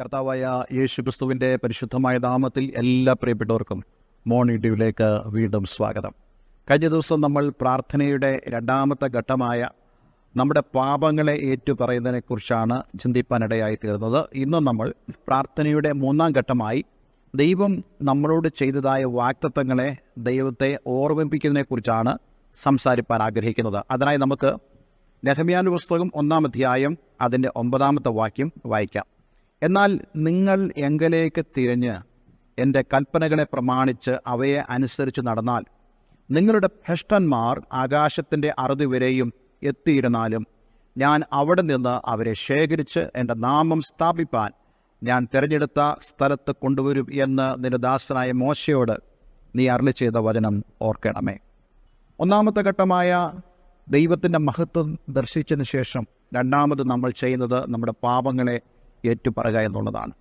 കർത്താവായ യേശു ക്രിസ്തുവിന്റെ പരിശുദ്ധമായ നാമത്തിൽ എല്ലാ പ്രിയപ്പെട്ടവർക്കും മോർണിംഗ് ഡ്യൂവിലേക്ക് വീണ്ടും സ്വാഗതം. കഴിഞ്ഞ ദിവസം നമ്മൾ പ്രാർത്ഥനയുടെ രണ്ടാമത്തെ ഘട്ടമായ നമ്മുടെ പാപങ്ങളെ ഏറ്റുപറയുന്നതിനെക്കുറിച്ചാണ് ചിന്തിപ്പാനിടയായി തീർന്നത് ഇന്ന് നമ്മൾ പ്രാർത്ഥനയുടെ മൂന്നാം ഘട്ടമായി ദൈവം നമ്മളോട് ചെയ്തതായ വാക്തത്വങ്ങളെ ദൈവത്തെ ഓർമ്മിപ്പിക്കുന്നതിനെക്കുറിച്ചാണ് സംസാരിപ്പാൻ ആഗ്രഹിക്കുന്നത്. അതിനായി നമുക്ക് നെഹമ്യാന്റെ പുസ്തകം ഒന്നാം അധ്യായം അതിന്റെ ഒമ്പതാമത്തെ വാക്യം വായിക്കാം. എന്നാൽ നിങ്ങൾ എങ്കലേക്ക് തിരിഞ്ഞ് എന്റെ കൽപ്പനകളെ പ്രമാണിച്ച് അവയെ അനുസരിച്ച് നടന്നാൽ നിങ്ങളുടെ ഭ്രഷ്ടന്മാർ ആകാശത്തിന്റെ അറുതി വരെയും എത്തിയിരുന്നാലും ഞാൻ അവിടെ നിന്ന് അവരെ ശേഖരിച്ച് എന്റെ നാമം സ്ഥാപിപ്പാൻ ഞാൻ തിരഞ്ഞെടുത്ത സ്ഥലത്ത് കൊണ്ടുവരും എന്ന് നിന്റെ ദാസനായ മോശയോട് നീ അരളി ചെയ്ത വചനം ഓർക്കണമേ. ഒന്നാമത്തെ ഘട്ടമായ ദൈവത്തിന്റെ മഹത്വം ദർശിച്ചതിന് ശേഷം രണ്ടാമത് നമ്മൾ ചെയ്യുന്നത് നമ്മുടെ പാപങ്ങളെ ഏറ്റുപറയുക എന്നുള്ളതാണ്.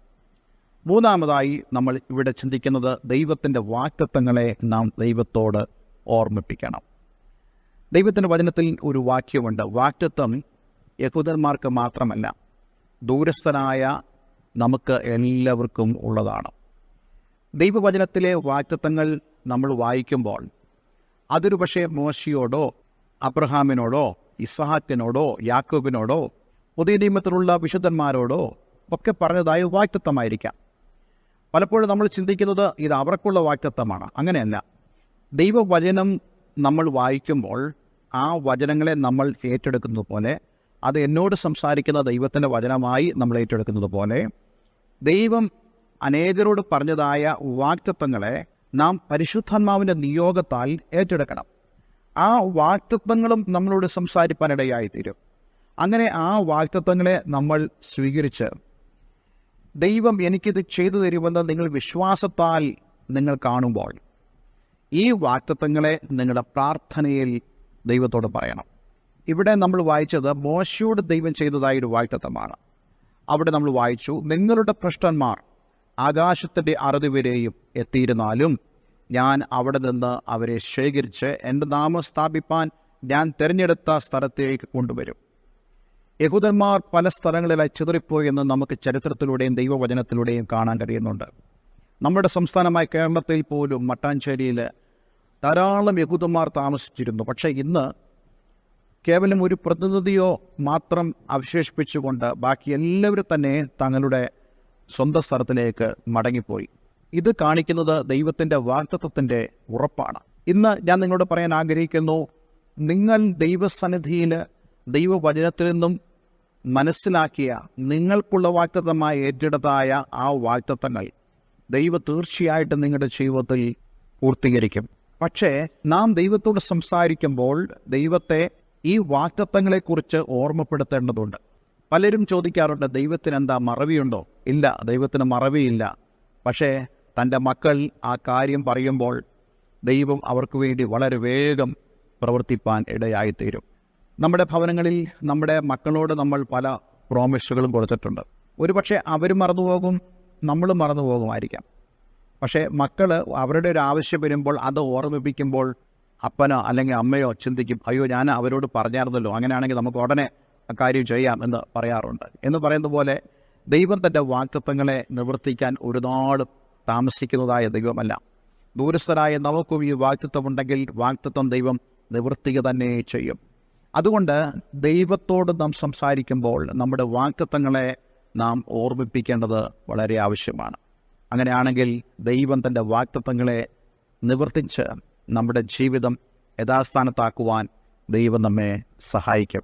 മൂന്നാമതായി നമ്മൾ ഇവിടെ ചിന്തിക്കുന്നത് ദൈവത്തിന്റെ വാക്തത്വങ്ങളെ നാം ദൈവത്തോട് ഓർമ്മിപ്പിക്കണം. ദൈവത്തിന്റെ വചനത്തിൽ ഒരു വാക്യമുണ്ട്. വാക്തത്വം യഹൂദന്മാർക്ക് മാത്രമല്ല ദൂരസ്ഥനായ നമുക്ക് എല്ലാവർക്കും ഉള്ളതാണ്. ദൈവവചനത്തിലെ വാക്തത്വങ്ങൾ നമ്മൾ വായിക്കുമ്പോൾ അതൊരു പക്ഷേ മോശയോടോ അബ്രഹാമിനോടോ ഇസഹാക്കിനോടോ യാക്കോബിനോടോ പുതിയ നിയമത്തിലുള്ള വിശുദ്ധന്മാരോടോ ഒക്കെ പറഞ്ഞതായ വാക്തത്വമായിരിക്കാം. പലപ്പോഴും നമ്മൾ ചിന്തിക്കുന്നത് ഇത് അവർക്കുള്ള വാക്തത്വമാണ്. അങ്ങനെയല്ല. ദൈവവചനം നമ്മൾ വായിക്കുമ്പോൾ ആ വചനങ്ങളെ നമ്മൾ ഏറ്റെടുക്കുന്നത് പോലെ അത് എന്നോട് സംസാരിക്കുന്ന ദൈവത്തിന്റെ വചനമായി നമ്മൾ ഏറ്റെടുക്കുന്നത് പോലെ ദൈവം അനേകരോട് പറഞ്ഞതായ വാക്തത്വങ്ങളെ നാം പരിശുദ്ധാത്മാവിന്റെ നിയോഗത്താൽ ഏറ്റെടുക്കണം. ആ വാക്തത്വങ്ങളും നമ്മളോട് സംസാരിപ്പാനിടയായിത്തീരും. അങ്ങനെ ആ വാക്തത്വങ്ങളെ നമ്മൾ സ്വീകരിച്ച് ദൈവം എനിക്കിത് ചെയ്തു തരുമെന്ന് നിങ്ങൾ വിശ്വാസത്താൽ നിങ്ങൾ കാണുമ്പോൾ ഈ വാക്തത്വങ്ങളെ നിങ്ങളുടെ പ്രാർത്ഥനയിൽ ദൈവത്തോട് പറയണം. ഇവിടെ നമ്മൾ വായിച്ചത് മോശയോട് ദൈവം ചെയ്തതായ ഒരു വാക്തത്വമാണ്. അവിടെ നമ്മൾ വായിച്ചു നിങ്ങളുടെ ഭ്രഷ്ടന്മാർ ആകാശത്തിന്റെ അറുതി വരെയും എത്തിയിരുന്നാലും ഞാൻ അവിടെ നിന്ന് അവരെ ശേഖരിച്ച് എന്റെ നാമം സ്ഥാപിപ്പാൻ ഞാൻ തിരഞ്ഞെടുത്ത സ്ഥലത്തേക്ക് കൊണ്ടുവരും. യഹൂദന്മാർ പല സ്ഥലങ്ങളിലായി ചിതറിപ്പോയി എന്ന് നമുക്ക് ചരിത്രത്തിലൂടെയും ദൈവവചനത്തിലൂടെയും കാണാൻ കഴിയുന്നുണ്ട്. നമ്മുടെ സംസ്ഥാനമായ കേരളത്തിൽ പോലും മട്ടാഞ്ചേരിയിൽ ധാരാളം യഹൂദന്മാർ താമസിച്ചിരുന്നു. പക്ഷേ ഇന്ന് കേവലം ഒരു പ്രതിനിധിയോ മാത്രം അവശേഷിപ്പിച്ചുകൊണ്ട് ബാക്കി എല്ലാവരും തന്നെ തങ്ങളുടെ സ്വന്തം സ്ഥലത്തിലേക്ക് മടങ്ങിപ്പോയി. ഇത് കാണിക്കുന്നത് ദൈവത്തിന്റെ വാക്തത്വത്തിന്റെ ഉറപ്പാണ്. ഇന്ന് ഞാൻ നിങ്ങളോട് പറയാൻ ആഗ്രഹിക്കുന്നു നിങ്ങൾ ദൈവസന്നിധിയിൽ ദൈവവചനത്തിൽ നിന്നും മനസ്സിലാക്കിയ നിങ്ങൾക്കുള്ള വാക്തത്വമായി ഏറ്റെടുത്തായ ആ വാക്തത്വങ്ങൾ ദൈവ തീർച്ചയായിട്ടും നിങ്ങളുടെ ജീവിതത്തിൽ പൂർത്തീകരിക്കും. പക്ഷേ നാം ദൈവത്തോട് സംസാരിക്കുമ്പോൾ ദൈവത്തെ ഈ വാക്തത്വങ്ങളെക്കുറിച്ച് ഓർമ്മപ്പെടുത്തേണ്ടതുണ്ട്. പലരും ചോദിക്കാറുണ്ട് ദൈവത്തിന് എന്താ മറവിയുണ്ടോ? ഇല്ല ദൈവത്തിന് മറവിയില്ല. പക്ഷേ തന്റെ മക്കൾ ആ കാര്യം പറയുമ്പോൾ ദൈവം അവർക്ക് വേണ്ടി വളരെ വേഗം പ്രവർത്തിപ്പാൻ ഇടയായിത്തീരും. നമ്മുടെ ഭവനങ്ങളിൽ നമ്മുടെ മക്കളോട് നമ്മൾ പല പ്രോമിസുകളും കൊടുത്തിട്ടുണ്ട്. ഒരുപക്ഷെ അവർ മറന്നുപോകും നമ്മൾ മറന്നു പോകുമായിരിക്കാം. പക്ഷേ മക്കൾ അവരുടെ ഒരു ആവശ്യം വരുമ്പോൾ അത് ഓർമ്മിപ്പിക്കുമ്പോൾ അപ്പനോ അല്ലെങ്കിൽ അമ്മയോ ചിന്തിക്കും അയ്യോ ഞാൻ അവരോട് പറഞ്ഞായിരുന്നല്ലോ അങ്ങനെയാണെങ്കിൽ നമുക്ക് ഉടനെ കാര്യം ചെയ്യാം എന്ന് പറയാറുണ്ട്. എന്ന് പറയുന്ന പോലെ ദൈവം തന്റെ വാക്തത്വങ്ങളെ നിവർത്തിക്കാൻ ഒരുപാട് താമസിക്കുന്നതായ ദൈവമല്ല. ദൂരസ്ഥരായ നമുക്കും ഈ വാക്തത്വം ഉണ്ടെങ്കിൽ വാക്തത്വം ദൈവം നിവർത്തിക്കുക തന്നെ ചെയ്യും. അതുകൊണ്ട് ദൈവത്തോട് നാം സംസാരിക്കുമ്പോൾ നമ്മുടെ വാക്തത്വങ്ങളെ നാം ഓർമ്മിപ്പിക്കേണ്ടത് വളരെ ആവശ്യമാണ്. അങ്ങനെയാണെങ്കിൽ ദൈവം തന്റെ വാക്തത്വങ്ങളെ നിവർത്തിച്ച് നമ്മുടെ ജീവിതം യഥാസ്ഥാനത്താക്കുവാൻ ദൈവം നമ്മെ സഹായിക്കും.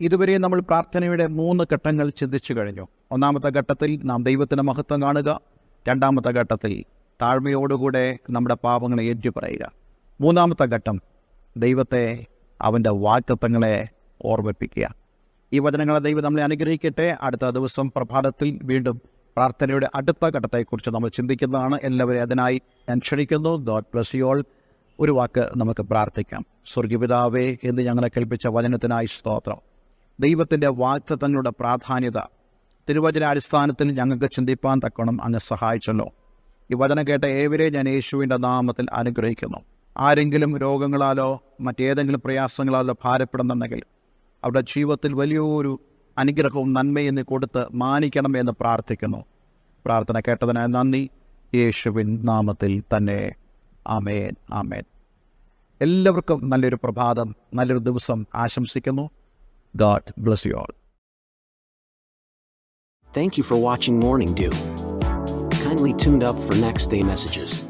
ഇതുവരെ നമ്മൾ പ്രാർത്ഥനയുടെ മൂന്ന് ഘട്ടങ്ങൾ ചിന്തിച്ചു കഴിഞ്ഞു. ഒന്നാമത്തെ ഘട്ടത്തിൽ നാം ദൈവത്തിന്റെ മഹത്വം കാണുക. രണ്ടാമത്തെ ഘട്ടത്തിൽ താഴ്മയോടുകൂടെ നമ്മുടെ പാപങ്ങളെ ഏറ്റുപറയുക. മൂന്നാമത്തെ ഘട്ടം ദൈവത്തെ അവന്റെ വാക്തത്വങ്ങളെ ഓർമ്മിപ്പിക്കുക. ഈ വചനങ്ങളെ ദൈവം നമ്മളെ അനുഗ്രഹിക്കട്ടെ. അടുത്ത ദിവസം പ്രഭാതത്തിൽ വീണ്ടും പ്രാർത്ഥനയുടെ അടുത്ത ഘട്ടത്തെക്കുറിച്ച് നമ്മൾ ചിന്തിക്കുന്നതാണ്. എല്ലാവരെയും അതിനായി ഞാൻ ക്ഷണിക്കുന്നു. ഗോഡ് ബ്ലസ് യു ഓൾ ഒരു വാക്ക് നമുക്ക് പ്രാർത്ഥിക്കാം. സ്വർഗപിതാവേ എന്ന് ഞങ്ങളെ കൽപ്പിച്ച വചനത്തിനായി സ്തോത്രം. ദൈവത്തിന്റെ വാക്തത്വങ്ങളുടെ പ്രാധാന്യത തിരുവചന അടിസ്ഥാനത്തിൽ ഞങ്ങൾക്ക് ചിന്തിപ്പാൻ തക്കണം അങ്ങ് സഹായിച്ചല്ലോ. ഈ വചനം കേട്ട ഏവരെ ഞാൻ യേശുവിന്റെ നാമത്തിൽ അനുഗ്രഹിക്കുന്നു. ആരെങ്കിലും രോഗങ്ങളാലോ മറ്റേതെങ്കിലും പ്രയാസങ്ങളാലോ ഭാരപ്പെടുന്നുണ്ടെങ്കിൽ അവരുടെ ജീവിതത്തിൽ വലിയൊരു അനുഗ്രഹവും നന്മയും നീ കൊടുത്ത് മാനിക്കണമെന്ന് പ്രാർത്ഥിക്കുന്നു. പ്രാർത്ഥന കേട്ടതിനായി നന്ദി. യേശുവിൻ നാമത്തിൽ തന്നെ. ആമേൻ. ആമേൻ. എല്ലാവർക്കും നല്ലൊരു പ്രഭാതം നല്ലൊരു ദിവസം ആശംസിക്കുന്നു. God bless you all. Thank you for watching Morning Dew. Kindly tuned for next day messages.